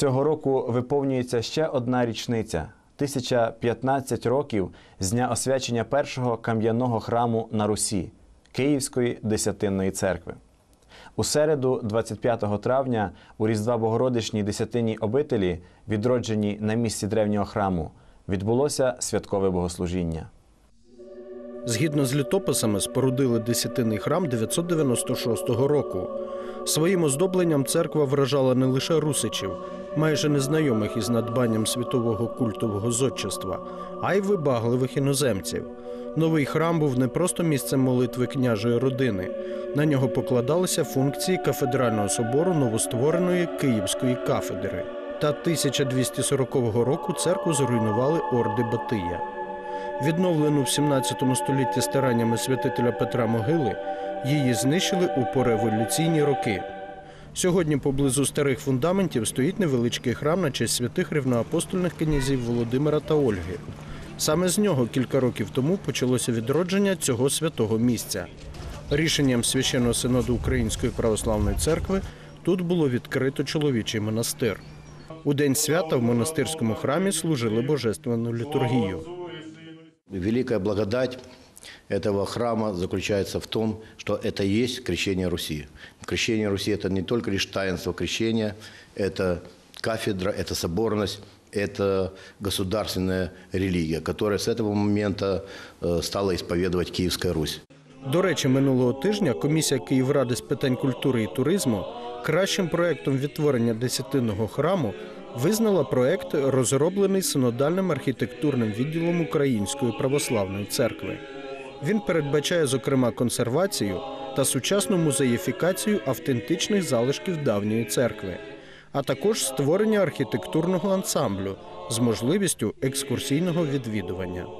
Цього року виповнюється ще одна річниця 1015 років з дня освячення першого кам'яного храму на Русі Київської Десятинної церкви. У середу, 25 травня, у Різдва Богородичній десятинній обителі, відродженій на місці древнього храму, відбулося святкове богослужіння. Згідно з літописами, спорудили десятинний храм 996 року. Своїм оздобленням церква вражала не лише русичів, майже незнайомих із надбанням світового культового зодчества, а й вибагливих іноземців. Новий храм був не просто місцем молитви княжої родини. На нього покладалися функції кафедрального собору новоствореної Київської кафедри. Та 1240 року церкву зруйнували орди Батия. Відновлену в 17 столітті стараннями святителя Петра Могили, її знищили у пореволюційні роки. Сьогодні поблизу старих фундаментів стоїть невеличкий храм на честь святих рівноапостольних князів Володимира та Ольги. Саме з нього кілька років тому почалося відродження цього святого місця. Рішенням священного синоду Української православної церкви тут було відкрито чоловічий монастир. У день свята в монастирському храмі служили божественну літургію. Великая благодать этого храма заключается в том, что это и есть крещение Руси. Крещение Руси – это не только лишь таинство крещения, это кафедра, это соборность, это государственная религия, которая с этого момента э, стала исповедовать Киевская Русь. До речі, минулого тижня комісія Київради з питань культури і туризму кращим проектом відтворення десятинного храму визнала проект, розроблений синодальним архітектурним відділом Української православної церкви. Він передбачає, зокрема, консервацію та сучасну музеїфікацію автентичних залишків давньої церкви, а також створення архітектурного ансамблю з можливістю екскурсійного відвідування.